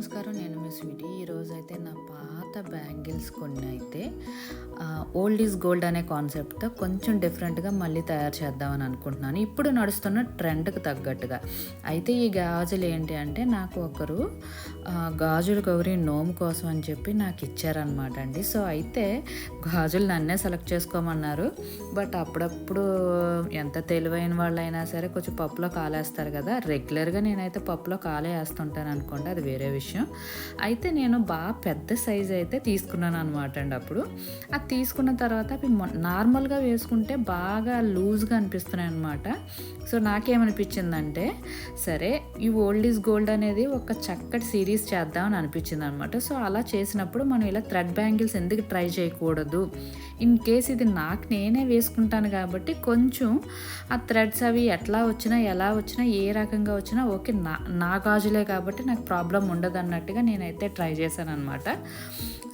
నమస్కారం నేను మీ స్వీటీ. ఈరోజు అయితే నా పాత బ్యాంగిల్స్ కొన్ని అయితే ఓల్డ్ ఈజ్ గోల్డ్ అనే కాన్సెప్ట్తో కొంచెం డిఫరెంట్గా మళ్ళీ తయారు చేద్దామని అనుకుంటున్నాను. ఇప్పుడు నడుస్తున్న ట్రెండ్కి తగ్గట్టుగా. అయితే ఈ గాజులు ఏంటి అంటే నాకు ఒకరు గాజులు గౌరీ నోము కోసం అని చెప్పి నాకు ఇచ్చారనమాట అండి. సో అయితే గాజులు నన్నే సెలెక్ట్ చేసుకోమన్నారు. బట్ అప్పుడప్పుడు ఎంత తెలివైన వాళ్ళైనా సరే కొంచెం పప్పులో కాలేస్తారు కదా. రెగ్యులర్గా నేనైతే పప్పులో కాలే వేస్తుంటాను అనుకోండి అది వేరే విషయం. అయితే నేను బాగా పెద్ద సైజ్ అయితే తీసుకున్నాను అనమాట అండి అప్పుడు. అది తీసుకున్న తర్వాత అవి నార్మల్గా వేసుకుంటే బాగా లూజ్గా అనిపిస్తున్నాయి అనమాట సో నాకేమనిపించిందంటే సరే ఈ ఓల్డ్ ఈజ్ గోల్డ్ అనేది ఒక చక్కటి సిరీస్ చేద్దామని అనిపించింది అనమాట సో అలా చేసినప్పుడు మనం ఇలా థ్రెడ్ బ్యాంగిల్స్ ఎందుకు ట్రై చేయకూడదు? ఇన్ కేస్ ఇది నాకు నేనే వేసుకుంటాను కాబట్టి కొంచెం ఆ థ్రెడ్స్ అవి ఎట్లా వచ్చినా ఎలా వచ్చినా ఏ రకంగా వచ్చినా ఓకే నా నా గాజులే కాబట్టి నాకు ప్రాబ్లం ఉండదు అన్నట్టుగా నేనైతే ట్రై చేశాను అనమాట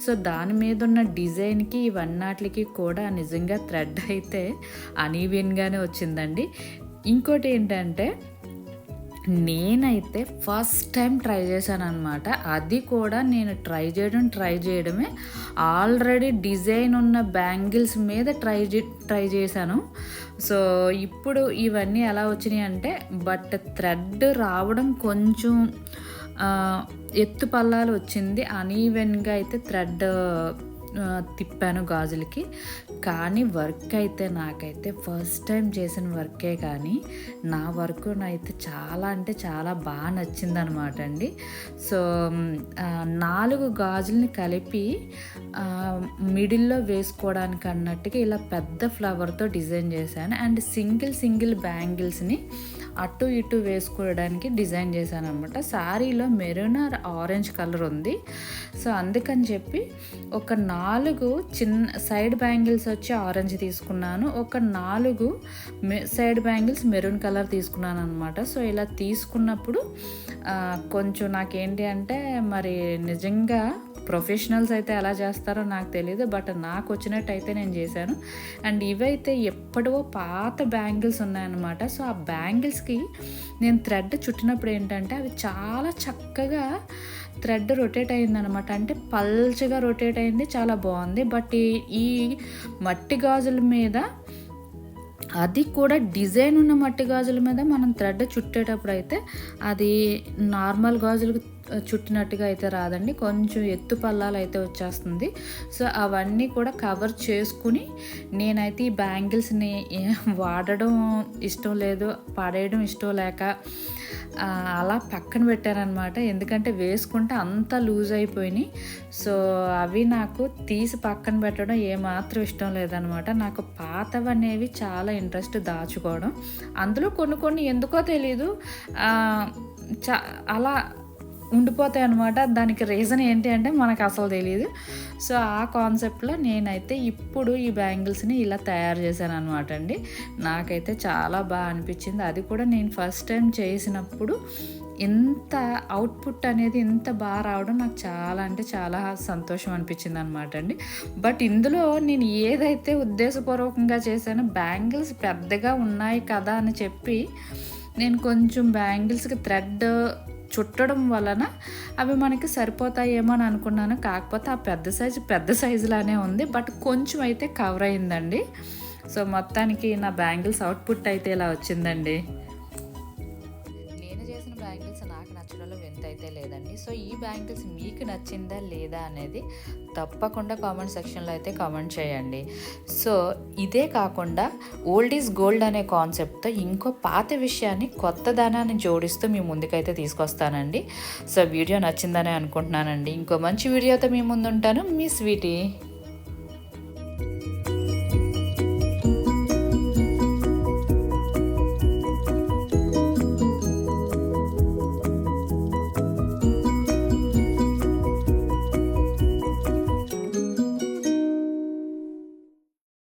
సో దాని మీద ఉన్న డిజైన్కి ఇవన్నాటికి కూడా నిజంగా థ్రెడ్ అయితే అనీవెన్గానే వచ్చిందండి. ఇంకోటి ఏంటంటే నేనైతే ఫస్ట్ టైం ట్రై చేశాను అనమాట అది కూడా నేను ట్రై చేయడం ట్రై చేయడమే. ఆల్రెడీ డిజైన్ ఉన్న బ్యాంగిల్స్ మీద ట్రై ట్రై చేశాను. సో ఇప్పుడు ఇవన్నీ ఎలా వచ్చినాయి అంటే బట్ థ్రెడ్ రావడం కొంచెం ఎత్తు పల్లాలు వచ్చింది. అనీవెన్గా అయితే థ్రెడ్ తిప్పాను గాజులకి. కానీ వర్క్ అయితే నాకైతే ఫస్ట్ టైం చేసిన వర్కే కానీ నా వర్క్ అయితే చాలా అంటే చాలా బాగా నచ్చింది అనమాట అండి. సో నాలుగు గాజుల్ని కలిపి మిడిల్లో వేసుకోవడానికి అన్నట్టుగా ఇలా పెద్ద ఫ్లవర్తో డిజైన్ చేశాను. అండ్ సింగిల్ సింగిల్ బ్యాంగిల్స్ని అటు ఇటు వేసుకోవడానికి డిజైన్ చేశాను అనమాట శారీలో మెరూన్ ఆర్ ఆరెంజ్ కలర్ ఉంది. సో అందుకని చెప్పి ఒక నాలుగు చిన్న సైడ్ బ్యాంగిల్స్ వచ్చి ఆరెంజ్ తీసుకున్నాను. ఒక నాలుగు మె సైడ్ బ్యాంగిల్స్ మెరూన్ కలర్ తీసుకున్నాను అనమాట సో ఇలా తీసుకున్నప్పుడు కొంచెం నాకేంటి అంటే మరి నిజంగా ప్రొఫెషనల్స్ అయితే ఎలా చేస్తారో నాకు తెలియదు బట్ నాకు వచ్చినట్టు అయితే నేను చేశాను. అండ్ ఇవైతే ఎప్పుడో పాత బ్యాంగిల్స్ ఉన్నాయన్నమాట. సో ఆ బ్యాంగిల్స్ బ్యాంగిల్స్కి నేను థ్రెడ్ చుట్టినప్పుడు ఏంటంటే అవి చాలా చక్కగా థ్రెడ్ రొటేట్ అయిందనమాట అంటే పల్చగా రొటేట్ అయింది చాలా బాగుంది. బట్ ఈ మట్టి గాజుల మీద అది కూడా డిజైన్ ఉన్న మట్టి గాజుల మీద మనం థ్రెడ్ చుట్టేటప్పుడు అయితే అది నార్మల్ గాజులకు చుట్టినట్టుగా అయితే రాదండి. కొంచెం ఎత్తు పల్లాలు అయితే వచ్చేస్తుంది. సో అవన్నీ కూడా కవర్ చేసుకుని నేనైతే ఈ బ్యాంగిల్స్ని వాడడం ఇష్టం లేదు పడేయడం ఇష్టం లేక అలా పక్కన పెట్టారనమాట ఎందుకంటే వేసుకుంటే అంత లూజ్ అయిపోయినాయి. సో అవి నాకు తీసి పక్కన పెట్టడం ఏమాత్రం ఇష్టం లేదనమాట నాకు పాతవి అనేవి చాలా ఇంట్రెస్ట్ దాచుకోవడం. అందులో కొన్ని కొన్ని ఎందుకో తెలీదు. చ చా అలా ఉండిపోతాయి అనమాట దానికి రీజన్ ఏంటి అంటే మనకు అసలు తెలియదు సో ఆ కాన్సెప్ట్లో నేనైతే ఇప్పుడు ఈ బ్యాంగిల్స్ని ఇలా తయారు చేశాను అనమాట అండి. నాకైతే చాలా బాగా అనిపించింది. అది కూడా నేను ఫస్ట్ టైం చేసినప్పుడు ఇంత అవుట్పుట్ అనేది ఇంత బాగా రావడం నాకు చాలా అంటే చాలా సంతోషం అనిపించింది అనమాట అండి. బట్ ఇందులో నేను ఏదైతే ఉద్దేశపూర్వకంగా చేశానో బ్యాంగిల్స్ పెద్దగా ఉన్నాయి కదా అని చెప్పి నేను కొంచెం బ్యాంగిల్స్కి థ్రెడ్ చుట్టడం వలన అవి మనకి సరిపోతాయేమో అని అనుకున్నాను. కాకపోతే ఆ పెద్ద సైజు పెద్ద సైజులానే ఉంది. బట్ కొంచెం అయితే కవర్ అయిందండి. సో మొత్తానికి నా బ్యాంగిల్స్ అవుట్పుట్ అయితే ఇలా వచ్చిందండి. అయితే లేదండి సో ఈ బ్యాంగిల్స్ మీకు నచ్చిందా లేదా అనేది తప్పకుండా కామెంట్ సెక్షన్లో అయితే కామెంట్ చేయండి. సో ఇదే కాకుండా ఓల్డ్ ఈజ్ గోల్డ్ అనే కాన్సెప్ట్తో ఇంకో పాత విషయాన్ని కొత్త దానాన్ని జోడిస్తూ మీ ముందుకైతే తీసుకొస్తానండి. సో వీడియో నచ్చిందనే అనుకుంటున్నానండి. ఇంకో మంచి వీడియోతో మీ ముందుంటాను. మీ స్వీటీ.